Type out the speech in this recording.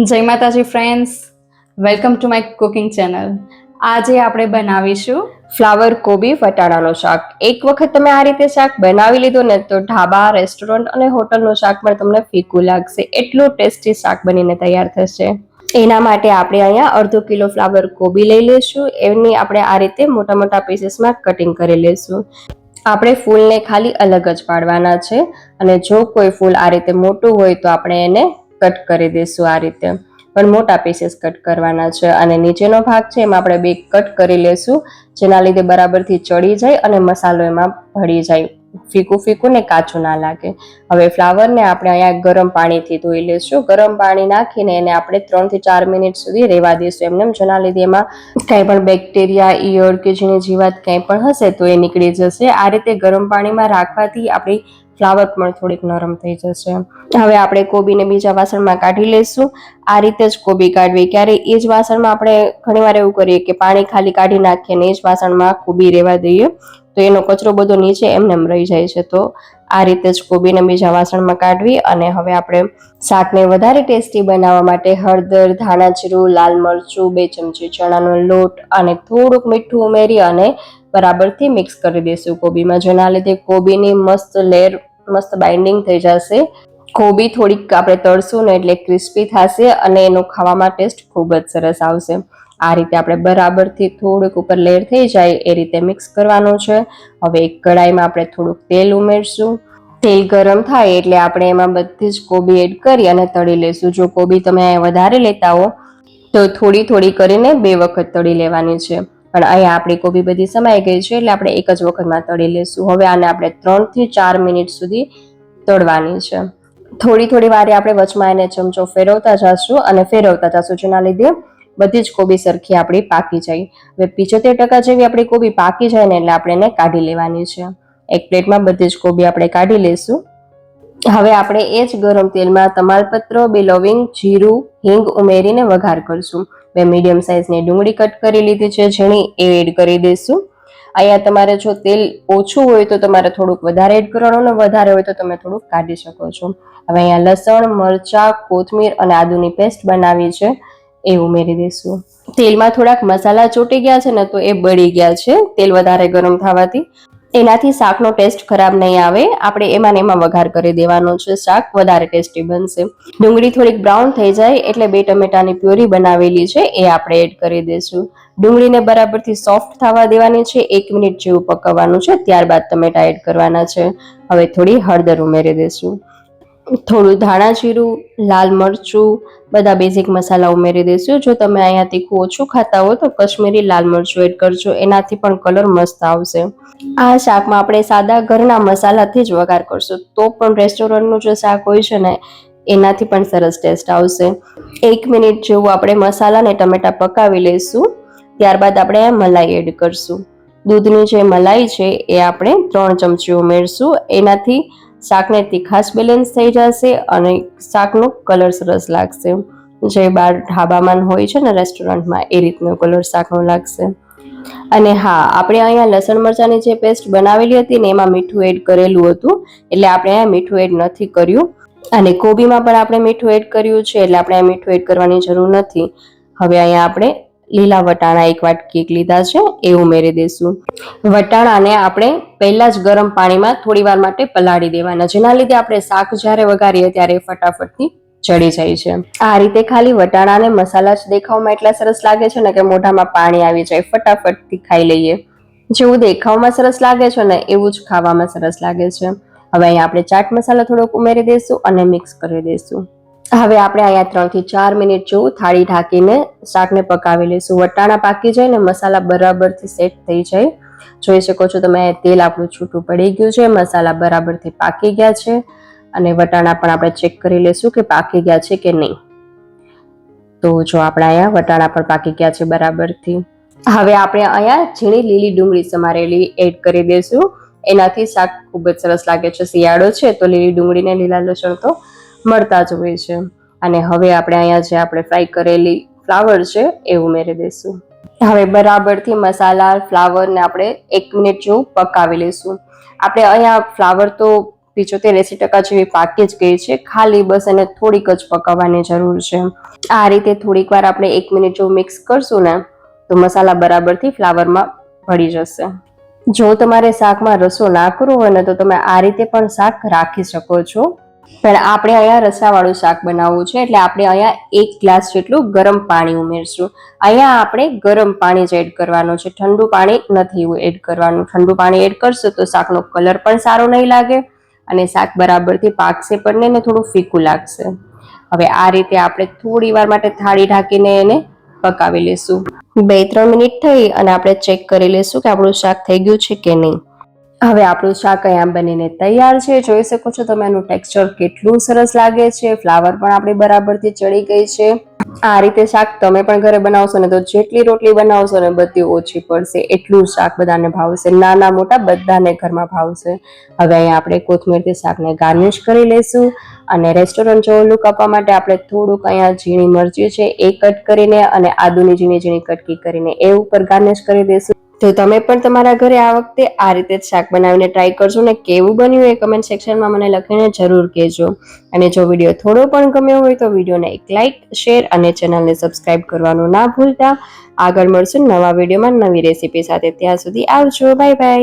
જય માતાજી friends welcome to my cooking channel આજે આપણે બનાવીશું ફ્લાવર કોબી વટાણાનો શાક. એક વખત તમે આ રીતે શાક બનાવી લીધું ને તો ઢાબા રેસ્ટોરન્ટ અને હોટલનું શાક પણ તમને ફીકું લાગશે. એટલું ટેસ્ટી શાક બનીને તૈયાર થશે. એના માટે આપણે અહીંયા અડધો કિલો ફ્લાવર કોબી લઈ લઈશું. એની આપણે આ રીતે મોટા મોટા પીસીસમાં કટિંગ કરી લઈશું. આપણે ફૂલને ખાલી અલગ જ પાડવાના છે. અને જો કોઈ ફૂલ આ રીતે મોટું હોય તો આપણે એને કટ કરી દઈશું આ રીતે. પણ મોટા પીસીસ કટ કરવાના છે અને નીચેનો ભાગ છે એમાં આપણે બે કટ કરી લેશું, જેના લીધે બરાબરથી ચડી જાય અને મસાલો એમાં ભળી જાય. ફીકું ફીકું ને કાચું ના લાગે. હવે ફ્લાવરને આપણે અહીંયા ગરમ પાણીથી ધોઈ લેશું. ગરમ પાણી નાખીને એને આપણે ત્રણથી ચાર મિનિટ સુધી રહેવા દઈશું એમને. એમ જેના લીધે એમાં કંઈ પણ બેક્ટેરિયા, ઈયળ કે જેની જીવાત કંઈ પણ હશે તો એ નીકળી જશે. આ રીતે ગરમ પાણીમાં રાખવાથી આપણી ફ્લાવર પણ થોડીક નરમ થઈ જશે. હવે આપણે કોબીને બીજા વાસણમાં કાઢી લઈશું. આ રીતે જ કોબી કાઢવી. ક્યારે એ જ વાસણમાં આપણે ઘણીવાર એવું કરીએ કે પાણી ખાલી કાઢી નાખીએ ને એ જ વાસણમાં કોબી રહેવા દઈએ. તો એનો કચરો બધો નીચે એમને એમ રહી જાય છે. તો આ રીતે જ કોબીને બીજા વાસણમાં કાઢવી અને હવે આપણે શાકને વધારે ટેસ્ટી બનાવવા માટે હળદર, ધાણા જીરું, લાલ મરચું, બે ચમચી ચણાનો લોટ અને થોડુંક મીઠું ઉમેરી અને બરાબરથી મિક્સ કરી દઈશું કોબીમાં. જેના લીધે કોબીની મસ્ત લેર મસ્ત બાઇન્ડિંગ થઈ જશે. કોબી થોડીક આપણે તળશું ને એટલે ક્રિસ્પી થશે અને એનો ખાવામાં ટેસ્ટ ખૂબ જ સરસ આવશે. આ રીતે આપણે બરાબરથી થોડુંક ઉપર લેર થઈ જાય એ રીતે મિક્સ કરવાનું છે. હવે એક કડાઈમાં આપણે થોડુંક તેલ ઉમેરશું. તેલ ગરમ થાય એટલે આપણે એમાં બધી જ કોબી એડ કરી અને તળી લઈશું જો કોબી તમે વધારે લેતા હો, તો થોડી થોડી કરીને બે વખત તળી લેવાની છે. પણ અહીંયા આપણી કોબી બધી સમાઈ ગઈ છે એટલે આપણે એક જ વખતમાં તળી લઈશું હવે આને આપણે ત્રણથી ચાર મિનિટ સુધી તળવાની છે. થોડી થોડી વારે આપણે વચમાં એને ચમચો ફેરવતા જશું અને ફેરવતા જશું. જેના લીધે બધી જ કોબી સરખી આપણી પાકી જાય. હવે પિચોતેર ટકા જેવી આપણી કોબી પાકી જાય ને એટલે આપણે એને કાઢી લેવાની છે. એક પ્લેટમાં બધી જ કોબી આપણે કાઢી લઈશું હવે આપણે એ જ ગરમ તેલમાં તમાલપત્ર, બેલોવિંગ, જીરું, હિંગ ઉમેરીને વઘાર કરશું. બે મીડિયમ સાઇઝની ડુંગળી કટ કરી લીધી છે, ઝીણી એ એડ કરી દઈશું. અહીંયા તમારે જો તેલ ઓછું હોય તો તમારે થોડુંક વધારે એડ કરવાનું અને વધારે હોય તો તમે થોડુંક કાઢી શકો છો. હવે અહીંયા લસણ, મરચાં, કોથમીર અને આદુની પેસ્ટ બનાવી છે, એ ઉમેરી દઈશું. તેલમાં થોડાક મસાલા ચોટી ગયા છે ને તો એ બળી ગયા છે, તેલ વધારે ગરમ થવાથી. એનાથી શાકનો ટેસ્ટ ખરાબ નહીં આવે. આપણે એમાં ને એમાં વઘાર કરી દેવાનો છે. શાક વધારે ટેસ્ટી બનશે. ડુંગળી થોડીક બ્રાઉન થઈ જાય એટલે બે ટમેટાની પ્યોરી બનાવેલી છે. એ આપણે એડ કરી દઈશું. ડુંગળીને બરાબરથી સોફ્ટ થવા દેવાની છે. એક મિનિટ જેવું પકવવાનું છે. ત્યારબાદ ટમેટા એડ કરવાના છે. હવે થોડી હળદર ઉમેરી દઈશું. થોડું ધાણા જીરું, લાલ મરચું, બધા બેઝિક મસાલા ઉમેરી દઈશું જો તમે અહીંયા તીખું ઓછું ખાતા હો તો કશ્મીરી લાલ મરચું એડ કરજો. એનાથી પણ કલર મસ્ત આવશે. આ શાકમાં આપણે સાદા ઘરના મસાલાથી જ વઘાર કરશું. તો પણ રેસ્ટોરન્ટનું જે શાક હોય છે ને, એનાથી પણ સરસ ટેસ્ટ આવશે. એક મિનિટ જેવું આપણે મસાલા ને ટમેટા પકાવી લઈશું. ત્યારબાદ આપણે મલાઈ એડ કરશું. દૂધની જે મલાઈ છે, એ આપણે ત્રણ ચમચી ઉમેરશું. એનાથી શાકને તીખાશ બેલેન્સ થઈ જશે અને શાકનો કલર સરસ લાગશે. જે બાર ઢાબામાં હોય છે ને રેસ્ટોરન્ટમાં એ રીતનો કલર શાકનો લાગશે. અને હા, આપણે અહીંયા લસણ મરચાંની જે પેસ્ટ બનાવેલી હતી ને, એમાં મીઠું એડ કરેલું હતું. એટલે આપણે અહીંયા મીઠું એડ નથી કર્યું. અને કોબીમાં પણ આપણે મીઠું એડ કર્યું છે, એટલે આપણે અહીંયા મીઠું એડ કરવાની જરૂર નથી. હવે અહીંયા આપણે લીલા વટાણા એક વાટકી એક લીધા છે, એ ઉમેરી દઈશું. વટાણાને આપણે પહેલા જ ગરમ પાણીમાં થોડી વાર માટે પલાળી દેવાના, જેના લીધે આપણે શાક જ્યારે વઘારીએ ત્યારે ફટાફટથી ચડી જાય છે. આ રીતે ખાલી વટાણાને મસાલા જ દેખાવમાં એટલા સરસ લાગે છે ને કે મોઢામાં પાણી આવી જાય, ફટાફટથી ખાઈ લઈએ. જેવું દેખાવમાં સરસ લાગે છે ને એવું જ ખાવામાં સરસ લાગે છે. હવે અહીંયા આપણે ચાટ મસાલા થોડોક ઉમેરી દઈશું અને મિક્સ કરી દઈશું. હવે આપણે અહીંયા ત્રણથી ચાર મિનિટ જેવું થાળી ઢાંકીને શાકને પકાવી લઈશું. વટાણા પાકી જાય ને મસાલા બરાબરથી સેટ થઈ જાય. જોઈ શકો છો તમે, તેલ આપણું છૂટું પડી ગયું છે, મસાલા બરાબરથી પાકી ગયા છે અને વટાણા પણ આપણે ચેક કરી લઈશું કે પાકી ગયા છે કે નહીં. તો જો આપણા અહીંયા વટાણા પણ પાકી ગયા છે બરાબરથી. હવે આપણે અહીંયા ઝીણી લીલી ડુંગળી સમારેલી એડ કરી દઈશું. એનાથી શાક ખૂબ જ સરસ લાગે છે, શિયાળો છે તો લીલી ડુંગળી ને લીલા લસણ તો મળતા જ હોય છે. અને હવે આપણે અહીંયા જે આપણે ફ્રાય કરેલી ફ્લાવર છે, એ ઉમેરી દઈશું. હવે બરાબરથી મસાલા ફ્લાવરને આપણે એક મિનિટ જેવું પકાવી લઈશું. આપણે અહીંયા ફ્લાવર તો પિચોતેર એસી ટકા જેવી પાકી જ ગઈ છે. ખાલી બસ એને થોડીક જ પકાવવાની જરૂર છે. આ રીતે થોડીક વાર આપણે એક મિનિટ જો મિક્સ કરશું ને, તો મસાલા બરાબરથી ફ્લાવરમાં ભળી જશે. જો તમારે શાકમાં રસો ના કરવો હોય ને, તો તમે આ રીતે પણ શાક રાખી શકો છો. પણ આપણે અહીંયા રસાવાળું શાક બનાવવું છે, એટલે આપણે અહીંયા એક ગ્લાસ જેટલું ગરમ પાણી ઉમેરશું. અહીંયા આપણે ગરમ પાણી જ એડ કરવાનું છે, ઠંડુ પાણી નથી એડ કરવાનું. ઠંડુ પાણી એડ કરશો તો શાકનો કલર પણ સારો નહીં લાગે અને શાક બરાબરથી પાકશે પણ નહીં ને થોડું ફીકું લાગશે. હવે આ રીતે આપણે થોડી વાર માટે થાળી ઢાંકીને એને પકાવી લેશું. બે ત્રણ મિનિટ થઈ અને આપણે ચેક કરી લઈશું કે આપણું શાક થઈ ગયું છે કે નહીં. હવે આપણું શાક અહીંયા બનીને તૈયાર છે. જોઈ શકો છો તમે એનું ટેક્સચર કેટલું સરસ લાગે છે. ફ્લાવર પણ આપણી બરાબરથી ચડી ગઈ છે. આ રીતે શાક તમે પણ ઘરે બનાવશો ને તો જેટલી રોટલી બનાવશો ને બધી ઓછી પડશે. એટલું શાક બધાને ભાવશે. નાના મોટા બધાને ઘરમાં ભાવશે. હવે અહીંયા આપણે કોથમીરથી શાકને ગાર્નિશ કરી લઈશું અને રેસ્ટોરન્ટ જેવો લુક આપવા માટે આપણે થોડુંક અહીંયા ઝીણી મરચી છે એ કટ કરીને અને આદુની ઝીણી ઝીણી કટકી કરીને એ ઉપર ગાર્નિશ કરી દઈશું. તો તમે પણ તમારા ઘરે આ વખતે આ રીતે જ શાક બનાવીને ટ્રાય કરજો ને કેવું બન્યું એ કમેન્ટ સેક્શનમાં મને લખીને જરૂર કહેજો. અને જો વીડિયો થોડો પણ ગમ્યો હોય તો વિડીયોને એક લાઇક શેર અને ચેનલને સબસ્ક્રાઇબ કરવાનું ના ભૂલતા. આગળ મળશું નવા વિડીયોમાં નવી રેસીપી સાથે. ત્યાં સુધી આવજો. Bye bye